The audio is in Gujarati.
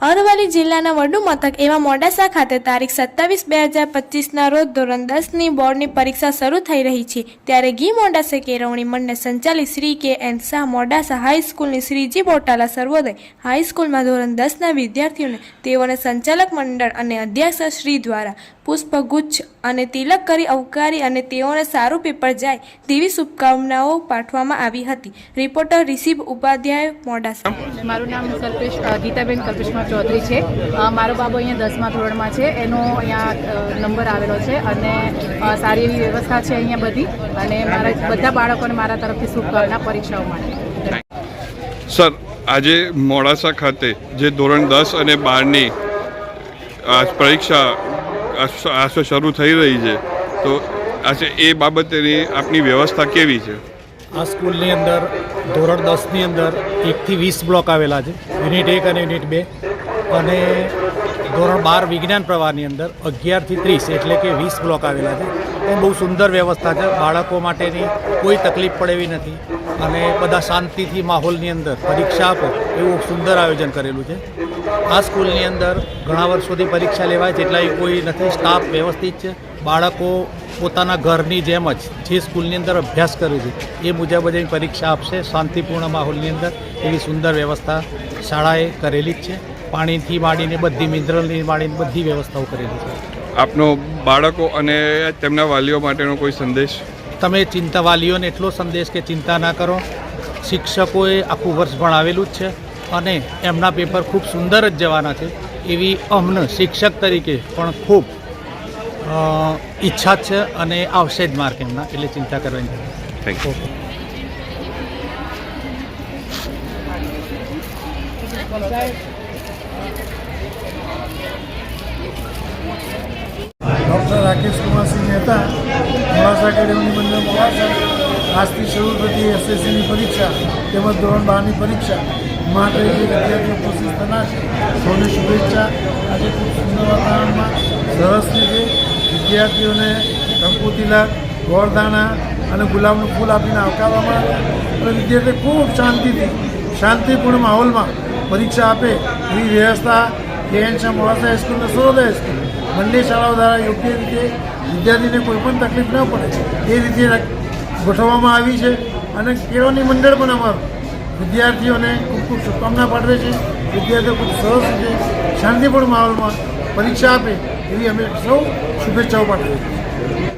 જિલ્લાના વડુ મથક એવા મોડાસા ખાતે તારીખ સત્તાવીસ બે હજાર પચીસના રોજ ધોરણ દસની બોર્ડની પરીક્ષા શરૂ થઈ રહી છે. ત્યારે ગી મોડાસા કેળવણી મંડળ સંચાલિત શ્રી કે એન શાહ મોડાસા હાઈસ્કૂલની શ્રીજી બોટાલા સર્વોદય હાઈસ્કૂલમાં ધોરણ દસના વિદ્યાર્થીઓને તેઓને સંચાલક મંડળ અને અધ્યક્ષ શ્રી દ્વારા પુષ્પગુચ્છ અને તિલક કરી આવકારી અને તેઓને સારું પેપર જાય તેવી શુભકામનાઓ પાઠવવામાં આવી હતી. રિપોર્ટર રિષિભ ઉપાધ્યાય મોડાસા મારું નામ કલ્પેશ ગીતાબેન કલ્પેશમાં ચૌધરી છે. મારો બાબો અહીંયા દસમા ધોરણમાં છે. એનો અહીંયા નંબર આવેલો છે અને સારી એવી વ્યવસ્થા છે અહીંયા બધી અને મારા બધા બાળકોને મારા તરફથી શુભકામના પરીક્ષાઓ માટે. સર આજે મોડાસા ખાતે જે ધોરણ દસ અને બારની પરીક્ષા આસો શરૂ થઈ રહી છે. તો આજે એ બાબતેની આપની વ્યવસ્થા કેવી છે? આ સ્કૂલની અંદર ધોરણ દસની અંદર એકથી વીસ બ્લોક આવેલા છે. યુનિટ એક અને યુનિટ બે. અને ધોરણ બાર વિજ્ઞાન પ્રવાહની અંદર અગિયારથી ત્રીસ એટલે કે વીસ બ્લોક આવેલા છે. એ બહુ સુંદર વ્યવસ્થા છે. બાળકો માટેની કોઈ તકલીફ પડે એવી નથી અને બધા શાંતિથી માહોલની અંદર પરીક્ષા આપો એવું સુંદર આયોજન કરેલું છે. આ સ્કૂલની અંદર ઘણા વર્ષોથી પરીક્ષા લેવાય છે એટલે કોઈ નથી. સ્ટાફ વ્યવસ્થિત છે. બાળકો પોતાના ઘરની જેમ જ જે સ્કૂલની અંદર અભ્યાસ કરે છે એ મુજબ જ પરીક્ષા આપશે. શાંતિપૂર્ણ માહોલની અંદર એવી સુંદર વ્યવસ્થા શાળાએ કરેલી જ છે. પાણીથી માંડીને બધી મિનરલની માંડીને બધી વ્યવસ્થાઓ કરેલી છે. આપનો બાળકો અને તેમના વાલીઓ માટેનો કોઈ સંદેશ? તમે ચિંતા વાલીઓને એટલો સંદેશ કે ચિંતા ના કરો. શિક્ષકોએ આખું વર્ષ ભણાવેલું જ છે અને એમના પેપર ખૂબ સુંદર જ જવાના છે. એવી અમને શિક્ષક તરીકે પણ ખૂબ ઈચ્છા છે અને આવશે જ માર્ક એમના એટલે ચિંતા કરવાની thank you okay doctor Rakesh Kumarsingh Mehta, Modasa academy Mandal Modasa. આજથી શરૂ થતી એસએસસીની પરીક્ષા તેમજ ધોરણ બારની પરીક્ષા. માટે વિદ્યાર્થીઓ કોશિશ થનાર છે સૌને શુભેચ્છા. આજે ખૂબ સુંદર વાતાવરણમાં સરસ રીતે વિદ્યાર્થીઓને કંકુ ગોળદાણા અને ગુલાબનું ફૂલ આપીને આવકારવામાં આવ્યા. અને વિદ્યાર્થીઓ ખૂબ શાંતિથી, શાંતિપૂર્ણ માહોલમાં પરીક્ષા આપે એવી વ્યવસ્થા કેએન શાહ મોડાસા હાઈસ્કૂલ અને સરોદય હાઈસ્કૂલ બંને શાળાઓ દ્વારા યોગ્ય રીતે વિદ્યાર્થીને કોઈપણ તકલીફ ન પડે. એ રીતે ગોઠવવામાં આવી છે અને કેળવણી મંડળ પણ અમારું વિદ્યાર્થીઓને ખૂબ ખૂબ શુભકામના પાઠવે છે. વિદ્યાર્થીઓ ખૂબ સરસ રીતે શાંતિપૂર્ણ માહોલમાં પરીક્ષા આપે એવી અમે સૌ શુભેચ્છાઓ પાઠવીએ છીએ.